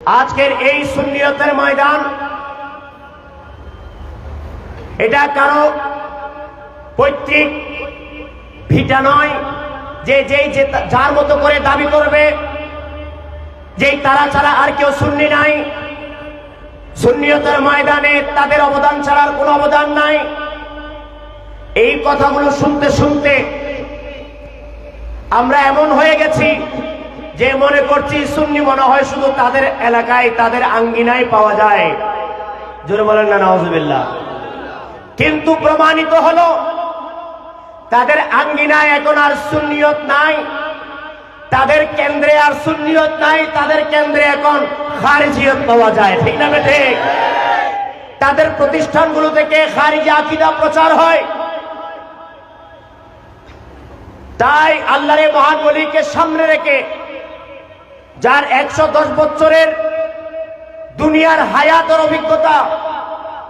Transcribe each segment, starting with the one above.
আজকের এই সুন্নিয়তের ময়দান, এটা কারও পৈতৃক ভিটা নয় যে যেই যে যার মতো করে দাবি করবে, যেই তারা ছাড়া আর কেউ সুন্নি নাই। সুন্নিয়তের ময়দানে তাদের অবদান ছাড়ার কোনো অবদান নাই। এই কথাগুলো শুনতে শুনতে আমরা এমন হয়ে গেছি যে মনে করছি সুন্নি মনে হয় শুধু তাদের এলাকায়, তাদের আঙ্গিনায় পাওয়া যায়। জোরে বলেন না নওয়াজবিল্লাহ কিন্তু প্রমাণিত হলো, তাদের আঙ্গিনায় এখন আর সুন্নিয়ত নাই, তাদের কেন্দ্রে আর সুন্নিয়ত নাই, তাদের কেন্দ্রে এখন খারিজিয়ত পাওয়া যায়। ঠিক না বেঠে? তাদের প্রতিষ্ঠানগুলো থেকে খারিজি আকিদা প্রচার হয়। তাই আল্লাহরে মহান বলিকে সামনে রেখে যার একশো দশ বছরের দুনিয়ার হায়াতের অভিজ্ঞতা,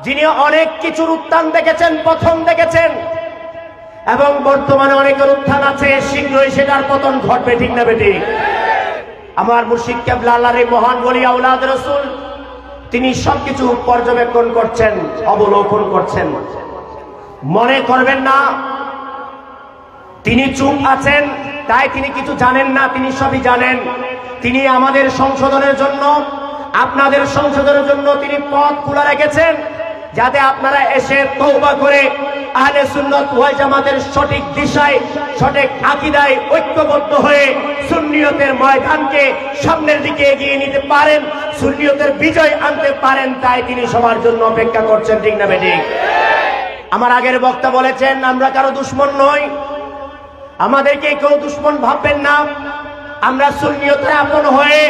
যিনি অনেক কিছুর উত্থান দেখেছেন, প্রথম দেখেছেন, এবং বর্তমানে অনেকের উত্থান আছে, শীঘ্রই সেটার পতন ঘটবে, ঠিক না বেটি? আমার মুর্শিদ কেবলা আল্লাহর এই মহান বলি আউলাদ রসুল, তিনি সবকিছু পর্যবেক্ষণ করছেন, অবলোকন করছেন। মনে করবেন না, তিনি চুপ আছেন, তাই তিনি কিছু জানেন না, তিনি সবই জানেন। তিনি আমাদের সংশোধনের জন্য, আপনাদের সংশোধনের জন্য তিনি পথ খোলা রেখেছেন, যাতে আপনারা এসে তৌবা করে আহলে সুন্নত ওয়াল জামাতের সঠিক দিশায়, সঠিক আকিদায় ঐক্যবদ্ধ হয়ে সুন্নিয়তের ময়দানকে সামনের দিকে এগিয়ে নিতে পারেন, সুন্নিয়তের বিজয় আনতে পারেন তাই তিনি সবার জন্য অপেক্ষা করছেন, ঠিক না বেঠিক? আমার আগের বক্তা বলেছেন, আমরা কারও দুশ্মন নই, আমাদেরকে কেউ দুশ্মন ভাববেন না। আমরা সুন্নিয়তে আপন হয়ে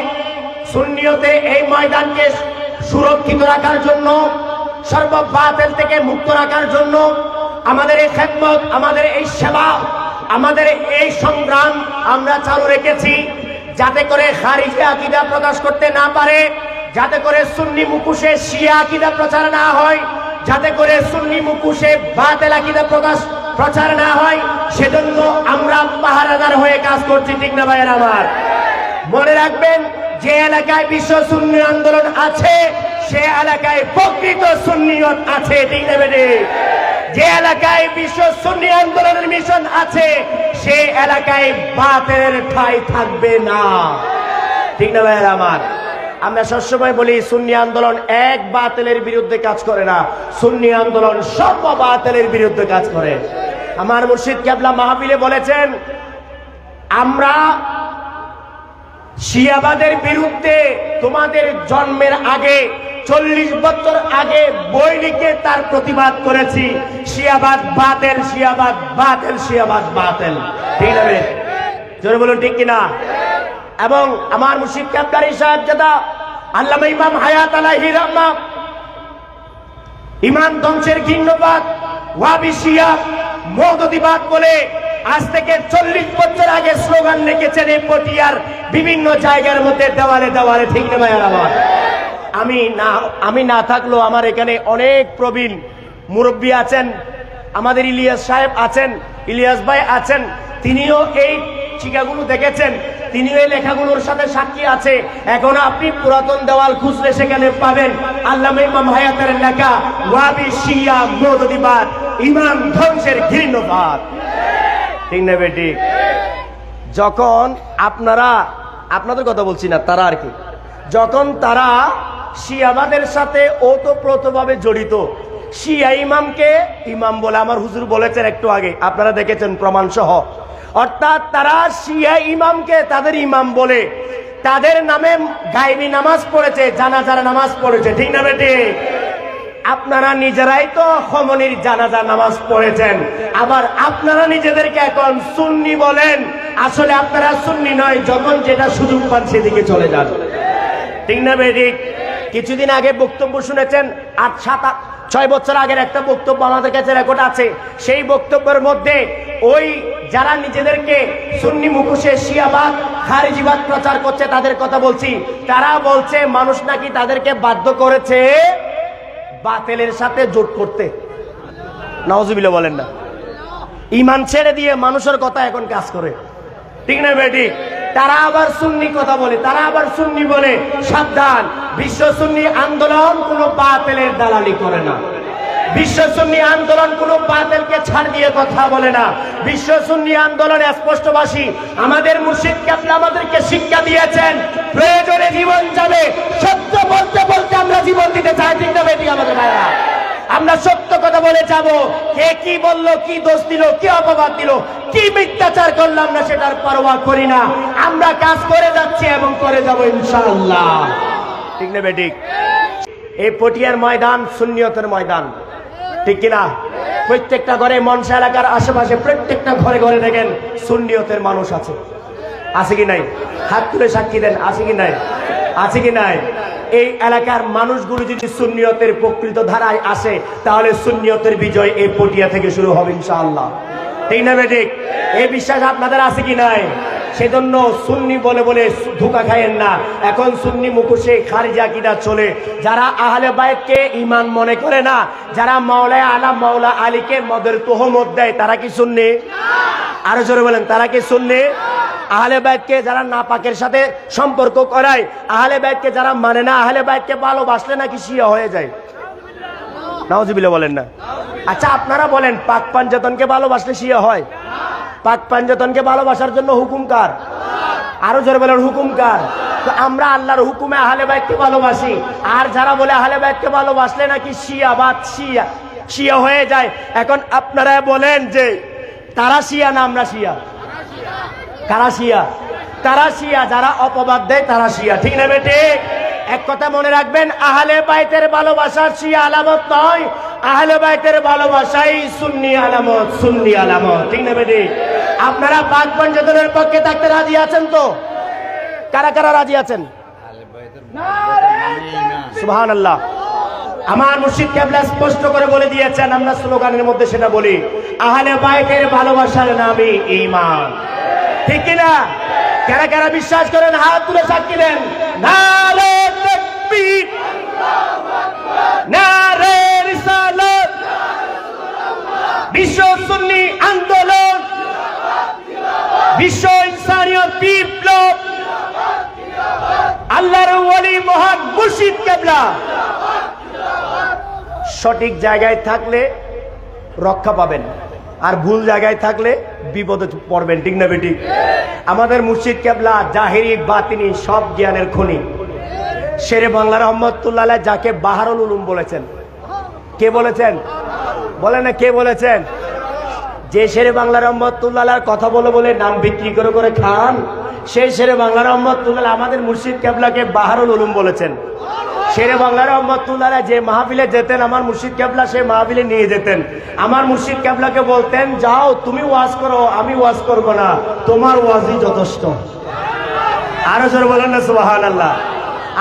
সুন্নিয়তে এই ময়দানকে সুরক্ষিত রাখার জন্য সর্ব বাতিল থেকে মুক্ত রাখার জন্য আমাদের এই খেদমত, আমাদের এই সেবা, আমাদের এই সংগ্রাম আমরা চালু রেখেছি যাতে করে খারিজে আকিদা প্রকাশ করতে না পারে, যাতে করে সুন্নি মুকুশে শিয়া আকিদা প্রচার না হয়, যাতে করে সুন্নি মুকুশে বাতেল আকিদা প্রকাশ প্রচার না হয়, সেজন্য আমরা পাহারাদার হয়ে কাজ করছি, ঠিক না ভাইয়ের আমার? মনে রাখবেন, যে এলাকায় বিশ্ব সুন্নি আন্দোলন আছে, সে এলাকায় প্রকৃত সুন্নিয়ত আছে, ঠিক না যে এলাকায় বিশ্ব সুন্নি আন্দোলনের মিশন আছে, সে এলাকায় বাতের ঠাই থাকবে না। ঠিক না ভাইয়ের আমার? আমরা সবসময় বলি, সুন্নি আন্দোলন এক বাতিলের বিরুদ্ধে কাজ করে না। সুন্নি আন্দোলন সব বাতিলের বিরুদ্ধে কাজ করে। আমার মুর্শিদ কেবলা মাহফিলে বলেছেন, আমরা শিয়াবাদের বিরুদ্ধে তোমাদের জন্মের আগে, চল্লিশ বছর আগে বই লিখে তার প্রতিবাদ করেছি। শিয়াবাদ বাতেল শিয়াবাদ বাতেল শিয়াবাদ বাতেল। ঠিক আছে জোরে বলুন, ঠিক কিনা? এবং আমার মুর্শিদ কাবদারি সাহেব যেটা ইমাম হায়াত আলাহি রহমা, ইমান ধ্বংসের ঘিন্নবাদ ওয়াবি শিয়া মৌদদিবাদ বলে আজ থেকে চল্লিশ বছর আগে স্লোগান রেখেছেন এই পটিয়ার বিভিন্ন জায়গার মধ্যে দেওয়ালে দেওয়ালে, ঠিক না আমার আমি না আমি না থাকলেও আমার এখানে অনেক প্রবীণ মুরব্বী আছেন, আমাদের ইলিয়াস সাহেব আছেন, ইলিয়াস ভাই আছেন, তিনিও এই শিকাগুলো দেখেছেন, তিনিও এই লেখাগুলোর সাথে সাক্ষী আছে। এখন আপনি পুরাতন দেওয়াল খুঁজলে সেখানে পাবেন। আল্লাহ ইমাম হায়াতের লেখা, ওয়াবি শিয়া মৌদদিবাদ ইমাম ধ্বংসের ঘৃণ্যবাদ। ঠিক না বেটি? যখন আপনারা, আপনাদের কথা বলছি না, তারা আর কি। যখন তারা শিয়াবাদের সাথে ওতপ্রোতভাবে জড়িত, শিয়া ইমামকে ইমাম বলে আমার হুজুর বলেছেন একটু আগে, আপনারা দেখেছেন প্রমাণ সহ অর্থাৎ তারা শিয়া ইমামকে তাদের ইমাম বলে, তাদের নামে গাইবি নামাজ পড়েছে, জানাজার নামাজ পড়েছে, ঠিক না বেটি? আপনারা নিজেরাই তো খমনির জানাজা নামাজ পড়েছেন। আবার আপনারা নিজেদেরকে এখন সুন্নি বলেন। আসলে আপনারা সুন্নি নয়, যখন যেটা সুযোগ পান সেদিকে চলে যান। ঠিক না বেদিক কিছুদিন আগে বক্তব্য শুনেছেন, আট, সাত ছয় বছর আগের একটা বক্তব্য আমাদের কাছে রেকর্ড আছে। সেই বক্তব্যের মধ্যে ওই যারা নিজেদেরকে সুন্নি মুখোশে শিয়াবাদ, খারিজিবাদ প্রচার করছে তাদের কথা বলছি। তারা বলছে, মানুষ নাকি তাদেরকে বাধ্য করেছে বাতেলের সাথে জোট করতে। নওয়াজুবিল্লাহ বলেন না। ইমান ছেড়ে দিয়ে মানুষের কথা এখন কাজ করে। ঠিক না বেটি? তারা আবার সুন্নি কথা বলে, তারা আবার সুন্নি বলে, সাবধান। বিশ্ব সুন্নি আন্দোলন কোনো বাতিলের দালালি করে না। বিশ্ব সুন্নি আন্দোলন কোনো বাতিলকে ছাড় দিয়ে কথা বলে না। বিশ্ব সুন্নি আন্দোলন স্পষ্টবাসী, আমাদের মুর্শিদ কাপলা আমাদেরকে শিক্ষা দিয়েছেন, প্রয়োজনে জীবন যাবে। সত্য বলতে বলতে আমরা জীবন দিতে চাই, ঠিক না বেটি আমাদের ভাইরা আমরা সত্য কথা বলে যাব, কে কি বলল, কি দোষ দিল, কি অপবাদ দিল, কি মিথ্যাচার করল আমরা সেটার পরোয়া করি না। আমরা কাজ করে যাচ্ছি এবং করে যাব ইনশাআল্লাহ। ঠিক না বেটিক এই পটিয়ার ময়দান শূন্যতের ময়দান। ঠিক কিনা প্রত্যেকটা ঘরে মনসা এলাকার আশেপাশে প্রত্যেকটা ঘরে ঘরে দেখেন শূন্যতের মানুষ আছে। আছে কি নাই? হাত তুলে সাক্ষী দেন, আছে কি নাই? আছে কি নাই? এই এলাকার মানুষগুলো যদি সুন্নিয়তের প্রকৃত ধারায় আসে, তাহলে সুন্নিয়তের বিজয় এই পটিয়া থেকে শুরু হবে ইনশাআল্লাহ। ঠিক না বেঠিক? এই বিশ্বাস আপনাদের আছে কি নাই? সেজন্য সুন্নি বলে বলে ধোকা খায়েন না। এখন সুন্নি মুখোশে খারিজা কিনা চলে। যারা আহলে বাইতকে ইমান মনে করে না, যারা মাওলায় আলা মাওলা আলীকে মদের তোহমত দেয়, তারা কি সুন্নি? আরও জোরে বলেন, তারা কি সুন্নি? আহলে বাইতকে যারা নাপাকের সাথে সম্পর্ক করায়, আহলে বাইতকে যারা মানে না, আহলে বাইতকে ভালোবাসলে নাকি শিয়া হয়ে যায়। নাওজিবিল্লা বলেন না। আচ্ছা আপনারা বলেন, পাক পাঞ্জাতনকে ভালোবাসলে শিয়া হয়? পাক পাঞ্জাতনকে ভালোবাসার জন্য হুকুম কার? আরও জোরে বলেন, হুকুম কার? তো আমরা আল্লাহর হুকুমে আহলে বাইতকে ভালোবাসি। আর যারা বলে আহলে বাইতকে ভালোবাসলে নাকি শিয়া, বাদ শিয়া শিয়া হয়ে যায়, এখন আপনারা বলেন যে, তারা শিয়া না আমরা শিয়া? কারা শিয়া? তারা শিয়া, যারা অপবাদ দেয় তারা শিয়া। ঠিক না বেটে? এক কথা মনে রাখবেন, আহলে বাইতের ভালোবাসার শিয়া আলামত নয়। আহলে বাইতের ভালোবাসাই সুন্নি আলামত সুন্নি আলামত। ঠিক না বেটে? আপনারা পাক পঞ্চতনের পক্ষে থাকতে রাজি আছেন তো? কারা কারা রাজি আছেন? সুবহান আল্লাহ আমার মুর্শিদ কেবলা স্পষ্ট করে বলে দিয়েছেন, আমরা স্লোগানের মধ্যে সেটা বলি, আহলে বাইতের ভালোবাসার নামই ঈমান। ঠিক কিনা? কারা কারা বিশ্বাস করেন, হাত তুলে সাক্ষী দেন? আন্দোলন। বিশ্ব বিপ্লব। আল্লাহর মহান মুর্শিদ কেবলা। সঠিক জায়গায় থাকলে রক্ষা পাবেন। আর ভুল জায়গায় থাকলে বিপদে পড়বেন, ঠিক না বেটি? আমাদের মুর্শিদ কেবলা, জাহেরি বাতিনি সব জ্ঞানের খনি। শেরে বাংলা রহমতুল্লাহ যাকে বাহারুল উলুম বলেছেন। কে বলেছেন? বলে না কে বলেছেন? যে শেরে বাংলা রহমতুল্লাহ কথা বলে বলে নাম বিক্রি করে করে খান, সেই শেরে বাংলা রহমতুল্লাহ আমাদের মুর্শিদ কেবলাকে বাহারুল উলুম বলেছেন। শেরে বাংলার রহমতুল্লাহ যে মাহাবিলে যেতেন, আমার মুর্শিদ কেবলা সেই মাহাবিলে নিয়ে যেতেন। আমার মুর্শিদ কেবলাকে বলতেন, যাও, তুমি ওয়াজ করো, আমি ওয়াজ করব না। তোমার ওয়াজই যথেষ্ট। আরও জোর বলেন না সুবাহান আল্লাহ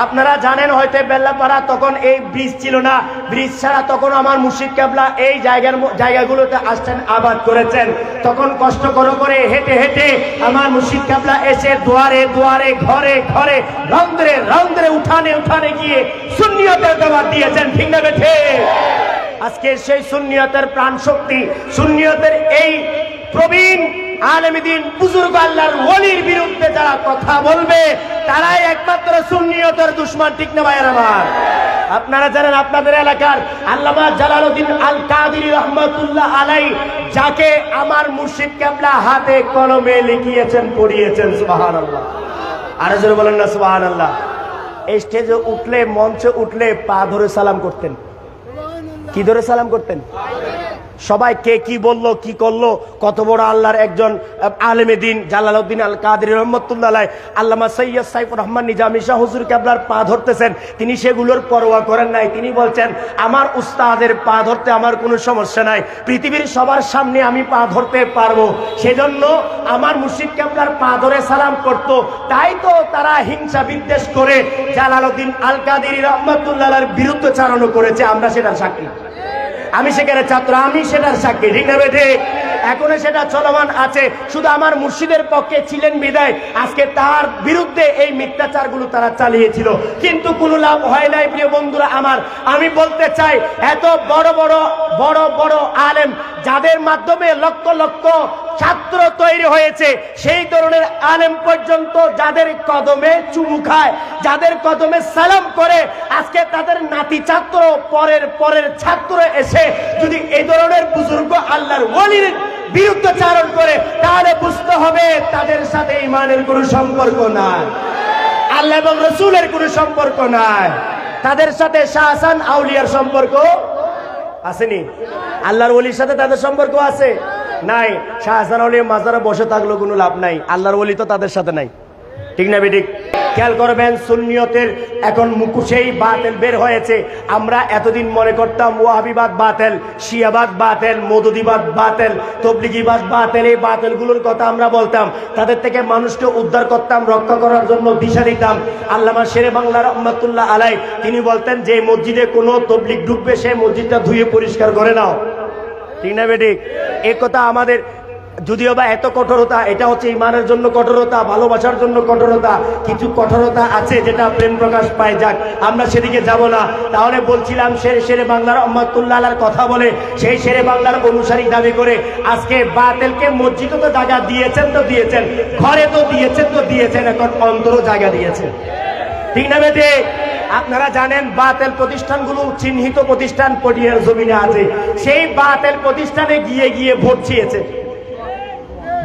আপনারা জানেন হয়তো বেল্লাপাড়া তখন এই ব্রিজ ছিল না। ব্রিজ ছাড়া তখন আমার মুর্শিদ কেবলা এই জায়গার জায়গাগুলোতে আসছেন আবাদ করেছেন। তখন কষ্ট করে করে হেঁটে হেঁটে আমার মুর্শিদ কেবলা এসে দুয়ারে দুয়ারে, ঘরে ঘরে, রন্ধ্রে রন্ধ্রে, উঠানে উঠানে গিয়ে শূন্যতের দেওয়া দিয়েছেন। ঠিক না বেঠে? আজকে সেই শূন্যতের প্রাণ শক্তি শূন্যতের এই প্রবীণ আলমীদিন বুজুর্গ আল্লাহর ওলির বিরুদ্ধে যারা কথা বলবে তারাই একমাত্র সুন্নিয়তের দুশ্মন, ঠিক না ভাইয়ের আমার? আপনারা জানেন আপনাদের এলাকার আল্লামা জালালউদ্দিন আল কাদির রহমতুল্লাহ আলাই যাকে আমার মুর্শিদ কেবলা হাতে কলমে লিখিয়েছেন, পড়িয়েছেন সুবাহান আল্লাহ আরও জোরে বলেন না সুবাহান আল্লাহ স্টেজে উঠলে, মঞ্চে উঠলে পা ধরে সালাম করতেন। কি ধরে সালাম করতেন? সবাই কে কি বলল, কি করল? কত বড় আল্লাহর একজন আলেমে দিন, জালালউদ্দিন আল কাদের রহমতুল্লাহ আল্লামা সৈয়দ সাইফুর রহমান নিজামী শাহ হুজুর কেবলার পা ধরতেছেন। তিনি সেগুলোর পরোয়া করেন নাই। তিনি বলছেন, আমার উস্তাদের পা ধরতে আমার কোনো সমস্যা নাই। পৃথিবীর সবার সামনে আমি পা ধরতে পারব। সেজন্য আমার মুর্শিদ কেবলার পা ধরে সালাম করত। তাই তো তারা হিংসা বিদ্বেষ করে জালালউদ্দিন আল কাদের রহমতুল্লাহর বিরুদ্ধে চারণ করেছে। আমরা সেটার সাক্ষী। আমি সেখানে ছাত্র, আমি সেটার সাক্ষী, ঠিক না বেঠে? এখনও সেটা চলমান আছে। শুধু আমার মুর্শিদের পক্ষে ছিলেন বিদায়। আজকে তার বিরুদ্ধে এই মিথ্যাচারগুলো তারা চালিয়েছিল। কিন্তু কোনো লাভ হয় নাই, প্রিয় বন্ধুরা আমার। আমি বলতে চাই, এত বড় বড় বড় বড় আলেম, যাদের মাধ্যমে লক্ষ লক্ষ ছাত্র তৈরি হয়েছে। সেই ধরনের আলেম পর্যন্ত যাদের কদমে চুমু খায়, যাদের কদমে সালাম করে, আজকে তাদের নাতি ছাত্র, পরের পরের ছাত্র এসে যদি এই ধরনের বুজুর্গ আল্লাহর ওলির বিরুদ্ধে চারণ করে, তাহলে বুঝতে হবে তাদের সাথে ইমানের কোনো সম্পর্ক নাই। আল্লাহ এবং রসুলের কোনো সম্পর্ক নাই। তাদের সাথে শাহসান আউলিয়ার সম্পর্ক আসেনি। আল্লাহর ওলির সাথে তাদের সম্পর্ক আছে? নাই। শাহজাহান আউলিয়া মাজারে বসে থাকলেও কোনো লাভ নাই। আল্লাহর ওলি তো তাদের সাথে নাই। ঠিক না বেঠিক? খেয়াল করবেন, সুন্নিয়তের এখন মুকুশেই বাতেল বের হয়েছে। আমরা এতদিন মনে করতাম, ওয়াহাবিবাদ বাতেল, শিয়াবাদ বাতেল, মদুদিবাদ বাতেল, তবলিগিবাদ বাতেল, এই বাতেলগুলোর কথা আমরা বলতাম। তাদের থেকে মানুষকে উদ্ধার করতাম, রক্ষা করার জন্য দিশা দিতাম। আল্লামা শেরে বাংলা রহমতুল্লাহ আলাই তিনি বলতেন, যে মসজিদে কোনো তবলিক ঢুকবে সেই মসজিদটা ধুয়ে পরিষ্কার করে নাও। ঠিক না বেঠিক? এ কথা আমাদের যদিও বা এত কঠোরতা, এটা হচ্ছে ইমানের জন্য কঠোরতা, ভালোবাসার জন্য কঠোরতা, কিছু কঠোরতা আছে যেটা প্রেম প্রকাশ পায়। যাক, আমরা সেদিকে যাব না। তাহলে বলছিলাম শেরে শেরে বাংলার রহমতুল্লাহ কথা বলে, সেই শেরে বাংলার অনুসারী দাবি করে, আজকে বাতেলকে মসজিদে তো জায়গা দিয়েছেন তো দিয়েছেন, ঘরে তো দিয়েছেন তো দিয়েছেন, এখন অন্তরও জায়গা দিয়েছেন। ঠিক না বেটে আপনারা জানেন বাতেল প্রতিষ্ঠানগুলো চিহ্নিত প্রতিষ্ঠান পটিয়ার জমিনে আছে। সেই বাতেল প্রতিষ্ঠানে গিয়ে গিয়ে ভোট চেয়েছে।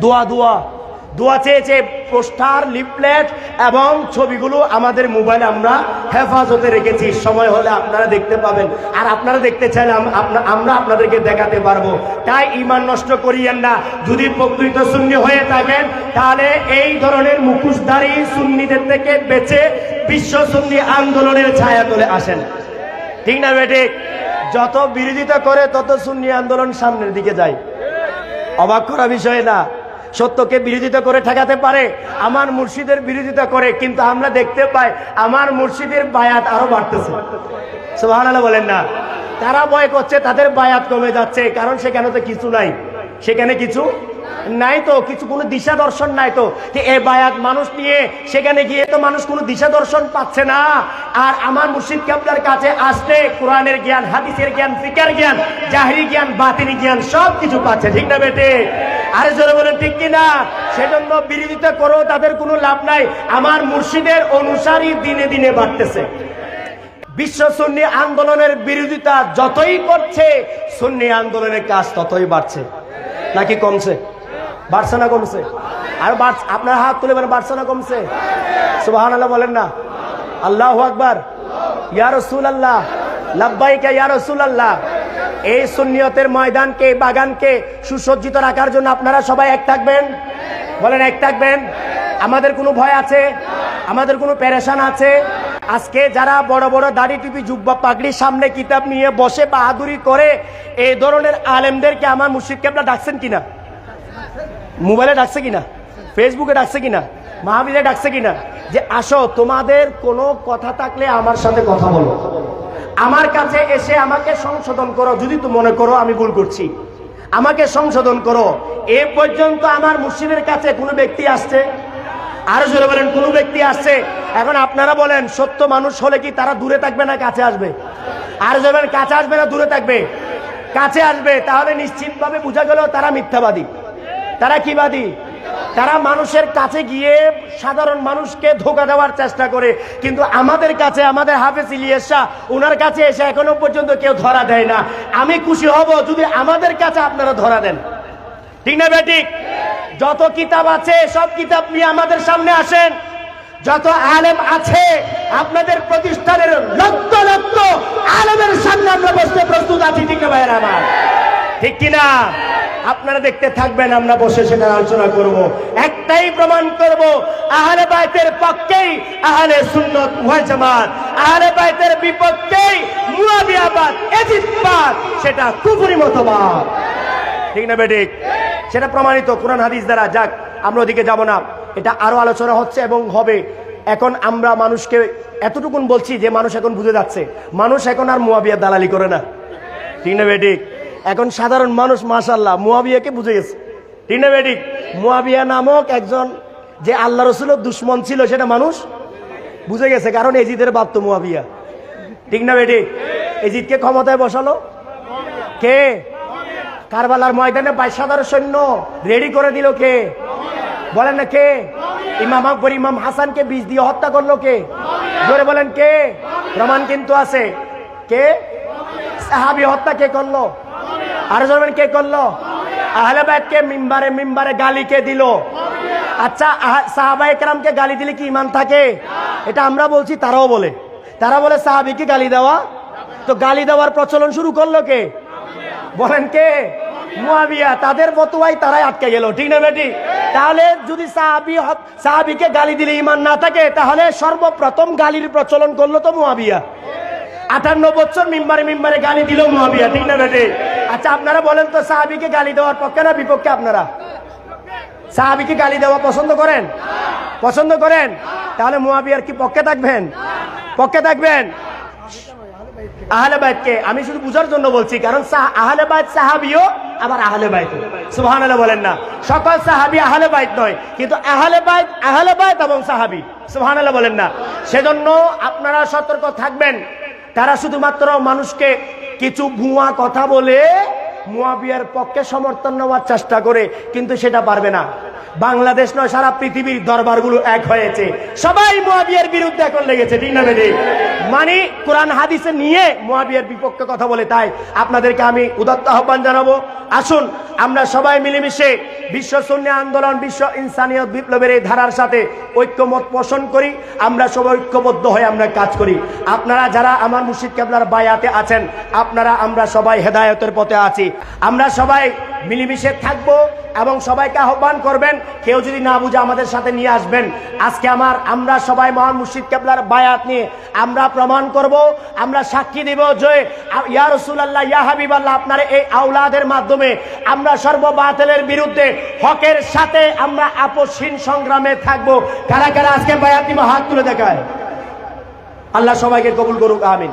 দোয়া দোয়া। দোয়া চেয়েছে পোস্টার, লিফলেট এবং ছবিগুলো আমাদের মোবাইলে আমরা হেফাজতে রেখেছি। সময় হলে আপনারা দেখতে পাবেন। আর আপনারা দেখতে চাইলে আমরা আপনাদেরকে দেখাতে পারব। তাই ইমান নষ্ট করিয়েন না। যদি প্রকৃত সুন্নি হয়ে থাকেন, তাহলে এই ধরনের মুখোশধারী সুন্নিদের থেকে বেঁচে বিশ্ব সুন্নি আন্দোলনের ছায়া তুলে আসেন। ঠিক না বেটে? যত বিরোধিতা করে, তত সুন্নি আন্দোলন সামনের দিকে যায়। অবাক করা বিষয় না। সত্যকে বিরোধিতা করে ঠেকাতে পারে, আমার মুর্শিদের বিরোধিতা করে, কিন্তু আমরা দেখতে পাই আমার মুর্শিদের বায়াত আরও বাড়তেছে। বলেন না। তারা ভয় করছে, তাদের বায়াত কমে যাচ্ছে, কারণ সেখানে তো কিছু নাই। সেখানে কিছু নাই তো, কিছু কোনো দিশা দর্শন নাই তো। এ বায়াত মানুষ নিয়ে সেখানে গিয়ে তো মানুষ কোনো দিশা দর্শন পাচ্ছে না। আর আমার মুর্শিদ কাবলার কাছে আসলে কোরআনের জ্ঞান, হাদিসের জ্ঞান, ফিকার জ্ঞান, জাহিরি জ্ঞান, বাতিনি জ্ঞান সব কিছু পাচ্ছে, ঠিক না বেটে? আরে জোরে বলেন, ঠিক কিনা? সেজন্য বিরোধিতা করো, তাদের কোনো লাভ নাই। আমার মুর্শিদের অনুসারী দিনে দিনে বাড়তেছে। বিশ্ব সুন্নি আন্দোলনের বিরোধিতা যতই করছে, সুন্নি আন্দোলনের কাজ ততই বাড়ছে। নাকি কমছে? বাড়ছে না কমছে। আর আপনার হাত তুলে বলেন বাড়ছে না কমছে। সুবাহান আল্লাহ বলেন না। আল্লাহ আকবার। ইয়ারসুল আল্লাহ লাব্বাইকা ইয়ারসুল আল্লাহ এই সুন্নিয়তের ময়দানকে, বাগানকে সুসজ্জিত রাখার জন্য আপনারা সবাই এক থাকবেন? বলেন, এক থাকবেন? আমাদের কোনো ভয় আছে? আমাদের কোনো প্যারেশান আছে? আজকে যারা বড় বড় দাড়ি টিপি, জুব্বা পাগড়ির সামনে কিতাব নিয়ে বসে বাহাদুরি করে, এই ধরনের আলেমদেরকে আমার মুর্শিদ কেবলা ডাকছেন কিনা? মোবাইলে ডাকছে কিনা? ফেসবুকে ডাকছে কিনা? মাহাবীরে ডাকছে কিনা? যে আসো, তোমাদের কোনো কথা থাকলে আমার সাথে কথা বলো। আমার কাছে এসে আমাকে সংশোধন করো, যদি তো মনে করো আমি ভুল করছি। আমাকে সংশোধন করো। এ পর্যন্ত আমার মুর্শিদের কাছে কোনো ব্যক্তি আসছে? আরও জোরে বলেন, কোনো ব্যক্তি আসছে? এখন আপনারা বলেন, সত্য মানুষ হলে কি তারা দূরে থাকবে না কাছে আসবে? আর জোরে বলেন, কাছে আসবে না দূরে থাকবে? কাছে আসবে, তাহলে নিশ্চিতভাবে বোঝা গেল তারা মিথ্যাবাদী। তারা কি বাদী? তারা মানুষের কাছে গিয়ে সাধারণ মানুষকে ধোকা দেওয়ার চেষ্টা করে। কিন্তু আমাদের কাছে, আমাদের হাফেজ ইলিয়াস শাহ ওনার কাছে এসে এখনও পর্যন্ত কেউ ধরা দেয় না। আমি খুশি হব যদি আমাদের কাছে আপনারা ধরা দেন। ঠিক না বেঠিক যত কিতাব আছে, সব কিতাব নিয়ে আমাদের সামনে আসেন। যত আলেম আছে, আপনাদের প্রতিষ্ঠানের লক্ষ লক্ষ আলেমের সামনে আমরা বসতে প্রস্তুত আছি, ঠিক না ভাইয়ের আমার? ঠিক কিনা? আপনারা দেখতে থাকবেন, আমরা বসে সেটা আলোচনা করব। একটাই প্রমাণ করব, আহলে বাইতের পক্ষেই আহলে সুন্নত জামাত, আহলে বাইতের বিপক্ষেই এজিদবাদ সেটা কুফরি মতবাদ। ঠিক না বেঠিক? সেটা প্রমাণিত, কোরআন হাদিস দ্বারা। যাক, আমরা ওদিকে যাব না। এটা আরও আলোচনা হচ্ছে এবং হবে। এখন আমরা মানুষকে এতটুকুন বলছি যে মানুষ এখন বুঝে যাচ্ছে। মানুষ এখন আর মুয়াবিয়া দালালি করে না। ঠিক না বেঠিক? এখন সাধারণ মানুষ মাশাল্লাহ মুয়াবিয়াকে বুঝে গেছে। ঠিক না বেটি মুয়াবিয়া নামক একজন যে আল্লাহ রসুলের দুশ্মন ছিল, সেটা মানুষ বুঝে গেছে, কারণ এজিদের বাপ তো মুয়াবিয়া। ঠিক না বেটি এজিদকে ক্ষমতায় বসালো। কে? কারবালার ময়দানে বাইশ হাজার সৈন্য রেডি করে দিল কে? বলেন না কে? ইমাম আকবর, ইমাম হাসানকে বীজ দিয়ে হত্যা করল কে? জোরে বলেন কে? প্রমাণ কিন্তু আছে। কে? সাহাবি হত্যা কে করল? আর জানবেন কে করল? আহলে বাইতকে মিম্বারে মিম্বারে গালি কে দিল? আচ্ছা সাহাবা একরামকে গালি দিলে কি ইমান থাকে? এটা আমরা বলছি, তারাও বলে। তারা বলে, সাহাবিকে গালি দেওয়া? তো গালি দেওয়ার প্রচলন শুরু করল কে? বলেন কে? মুয়াবিয়া। তাদের ফতোয়াই তারাই আটকে গেল। ঠিক না বেটি? তাহলে যদি সাহাবি সাহাবিকে গালি দিলে ইমান না থাকে, তাহলে সর্বপ্রথম গালির প্রচলন করল তো মুয়াবিয়া। আটান্ন বছর মিম্বারে মিম্বারে গালি দিল মুয়াবিয়া। ঠিক না বেটি? আচ্ছা আপনারা বলেন তো সাহাবিকে গালি দেওয়ার পক্ষে না বিপক্ষে আপনারা? সাহাবিকে গালি দেওয়া পছন্দ করেন? পছন্দ করেন? তাহলে মুয়াবিয়ার কি পক্ষে থাকবেন? পক্ষে থাকবেন? আহলে বাইতকে, আমি শুধু বুঝার জন্য বলছি, কারণ সাহ- আহলে সাহাবিও আবার আহলে বাইত সুবহানাল্লাহ বলেন না। সকল সাহাবি আহলে বাইত নয়, কিন্তু আহলে বাইত আহলে বাইত এবং সাহাবি। সুবহানাল্লাহ বলেন না। সেজন্য আপনারা সতর্ক থাকবেন। তারা শুধুমাত্র মানুষকে কিছু ভুয়া কথা বলে মুয়াবিয়ার পক্ষে সমর্থন নেওয়ার চেষ্টা করে কিন্তু সেটা পারবে না। বাংলাদেশ নয়, সারা পৃথিবীর দরবারগুলো এক হয়েছে। সবাই মুয়াবিয়ার বিরুদ্ধে এখন লেগেছে, ঠিক না বেদি মানে কোরআন হাদিসে নিয়ে মুয়াবিয়ার বিপক্ষে কথা বলে তাই আপনাদেরকে আমি উদাত্ত আহ্বান জানাব। আসুন, আমরা সবাই মিলেমিশে বিশ্ব শূন্য আন্দোলন, বিশ্ব ইনসানিয়ত বিপ্লবের এই ধারার সাথে ঐক্যমত পোষণ করি। আমরা সবাই ঐক্যবদ্ধ হয়ে আমরা কাজ করি। আপনারা যারা আমার মুর্শিদ কেবলার বায়াতে আছেন, আপনারা, আমরা সবাই হেদায়তের পথে আছি। আমরা সবাই মিলেমিশে থাকব এবং সবাইকে আহ্বান করবেন কেউ যদি না বুঝে আমাদের সাথে নিয়ে আসবেন, আজকে আমার, আমরা সবাই মহান মুর্শিদ কেবলার বায়াত নিয়ে আমরা প্রমাণ করব, আমরা সাক্ষী দেব যে ইয়া রসুল্লাহ ইয়া হাবিব আল্লাহ আপনার এই আওলাদের মাধ্যমে আমরা সর্ববাতিলের বিরুদ্ধে হকের সাথে আমরা আপসহীন সংগ্রামে থাকব। কারা কারা আজকে বায়াত নিব হাত তুলে দেখায়? আল্লাহ সবাইকে কবুল করুক, আমিন।